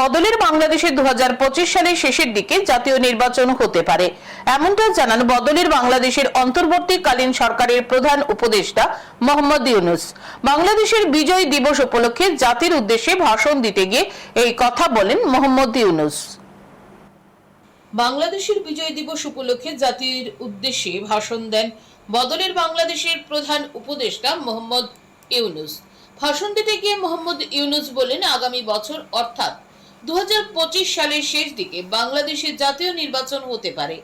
বদলের বাংলাদেশে দু হাজার পঁচিশ সালের শেষের দিকে জাতীয় নির্বাচন হতে পারে। এমনটা জানান বদলের বাংলাদেশের অন্তর্বর্তীকালীন সরকারের প্রধান উপদেষ্টা মোহাম্মদ ইউনুস। বাংলাদেশের বিজয় দিবস উপলক্ষে জাতির উদ্দেশ্যে ভাষণ দিতে গিয়ে এই কথা বলেন মোহাম্মদ ইউনুস। বাংলাদেশের বিজয় দিবস উপলক্ষে জাতির উদ্দেশ্যে ভাষণ দেন বদলের বাংলাদেশের প্রধান উপদেষ্টা মোহাম্মদ ইউনুস। ভাষণ দিতে গিয়ে মোহাম্মদ ইউনুস বলেন, আগামী বছর, অর্থাৎ দু হাজার পঁচিশ সালের শেষ দিকে বাংলাদেশে জাতীয় নির্বাচন হতে পারে।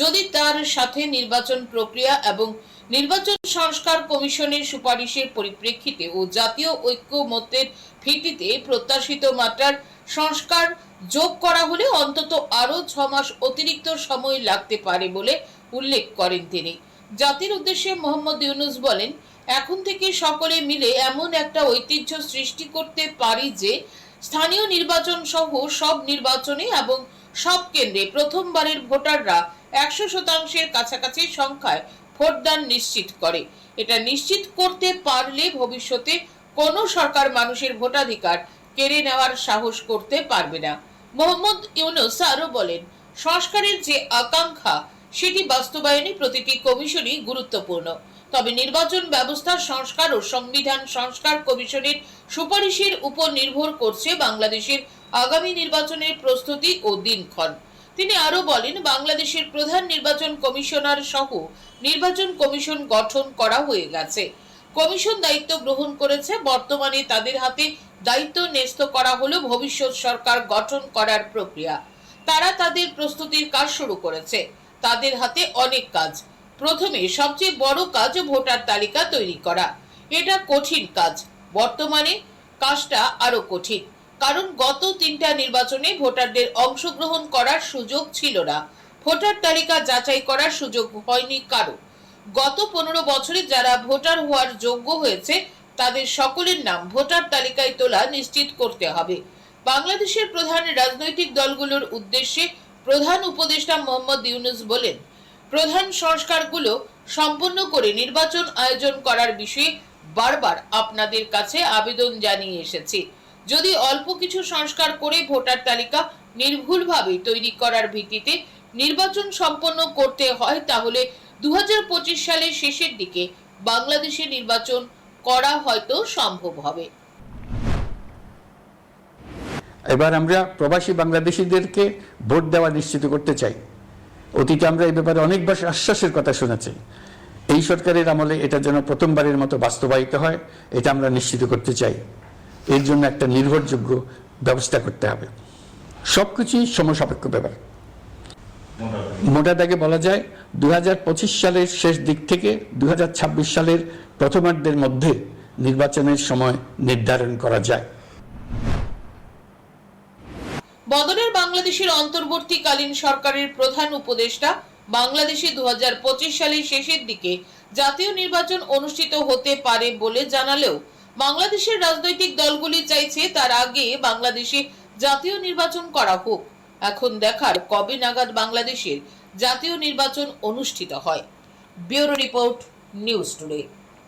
যদি তার সাথে নির্বাচন প্রক্রিয়া এবং নির্বাচন সংস্কার কমিশনের সুপারিশের পরিপ্রেক্ষিতে ও জাতীয় ঐক্যমত্যের ভিত্তিতে প্রত্যাশিত মাত্রার সংস্কার যোগ করা হলে অন্তত আরও ছ মাস অতিরিক্ত সময় লাগতে পারে বলে উল্লেখ করেন তিনি। জাতির উদ্দেশ্যে মোহাম্মদ ইউনুস বলেন, এখন থেকে সকলে মিলে এমন একটা ঐতিহ্য সৃষ্টি করতে পারি যে স্থানীয় নির্বাচন সহ সব নির্বাচনে এবং সব কেন্দ্রে প্রথমবারের ভোটাররা একশো শতাংশের কাছাকাছি সংখ্যায় ভোটদান নিশ্চিত করে। এটা নিশ্চিত করতে পারলে ভবিষ্যতে কোনো সরকার মানুষের ভোটাধিকার কেড়ে নেওয়ার সাহস করতে পারবে না। মোহাম্মদ ইউনুস আরও বলেন, সংস্কারের যে আকাঙ্ক্ষা সেটি বাস্তবায়নে প্রতিটি কমিশনই গুরুত্বপূর্ণ। তবে নির্বাচন ব্যবস্থার সংস্কার ও সংবিধান সংস্কার কমিশনের সুপারিশের উপর নির্ভর করছে বাংলাদেশের আগামী নির্বাচনের প্রস্তুতি ও দিনক্ষণ। তিনি আরও বলেন, বাংলাদেশের প্রধান নির্বাচন কমিশনার সহ নির্বাচন কমিশন গঠন করা হয়ে গেছে। কমিশন দায়িত্ব গ্রহণ করেছে, বর্তমানে তাদের হাতে দায়িত্ব ন্যস্ত করা হলো ভবিষ্যৎ সরকার গঠন করার প্রক্রিয়া। তারা তাদের প্রস্তুতির কাজ শুরু করেছে। তাদের হাতে অনেক কাজ। প্রথমে সবচেয়ে বড় কাজ ভোটার তালিকা তৈরি করা। এটা কঠিন কাজ। বর্তমানে কাজটা আরও কঠিন। কারণ গত তিনটা নির্বাচনে ভোটারদের অংশগ্রহণ করার সুযোগ ছিল না। ভোটার তালিকা যাচাই করার সুযোগ হয়নি কারও। গত পনেরো বছরে যারা ভোটার হওয়ার যোগ্য হয়েছে, তাদের সকলের নাম ভোটার তালিকায় তোলা নিশ্চিত করতে হবে। বাংলাদেশের প্রধান রাজনৈতিক দলগুলোর উদ্দেশ্যে প্রধান উপদেষ্টা মোহাম্মদ ইউনুস বলেন, প্রধান সংস্কারগুলো সম্পন্ন করে নির্বাচন আয়োজন করার বিষয়ে বারবার আপনাদের কাছে আবেদন জানিয়ে এসেছি। যদি অল্প কিছু সংস্কার করে ভোটার তালিকা নির্ভুলভাবে তৈরি করার ভিত্তিতে নির্বাচন সম্পন্ন করতে হয়, তাহলে দু হাজার পঁচিশ সালের শেষের দিকে বাংলাদেশে নির্বাচন করা হয়তো সম্ভব হবে। এবার আমরা প্রবাসী বাংলাদেশিদেরকে ভোট দেওয়া নিশ্চিত করতে চাই। অতীতে আমরা এই ব্যাপারে অনেকবার আশ্বাসের কথা শুনেছি। এই সরকারের আমলে এটা যেন প্রথমবারের মতো বাস্তবায়িত হয়, এটা আমরা নিশ্চিত করতে চাই। এর জন্য একটা নির্ভরযোগ্য ব্যবস্থা করতে হবে। সবকিছুই সমসাপেক্ষ ব্যাপার। মোটা দাগে বলা যায় দু হাজার পঁচিশ সালের শেষ দিক থেকে দু হাজার ছাব্বিশ সালের প্রথমার্ধের মধ্যে নির্বাচনের সময় নির্ধারণ করা যায়। বদলের বাংলাদেশের অন্তর্বর্তীকালীন সরকারের প্রধান উপদেষ্টা বাংলাদেশে দু হাজার পঁচিশ সালের শেষের দিকে জাতীয় নির্বাচন অনুষ্ঠিত হতে পারে বলে জানালেও বাংলাদেশের রাজনৈতিক দলগুলি চাইছে তার আগে বাংলাদেশে জাতীয় নির্বাচন করা হোক। এখন দেখার কবে নাগাদ বাংলাদেশের জাতীয় নির্বাচন অনুষ্ঠিত হয়। Bureau report news today.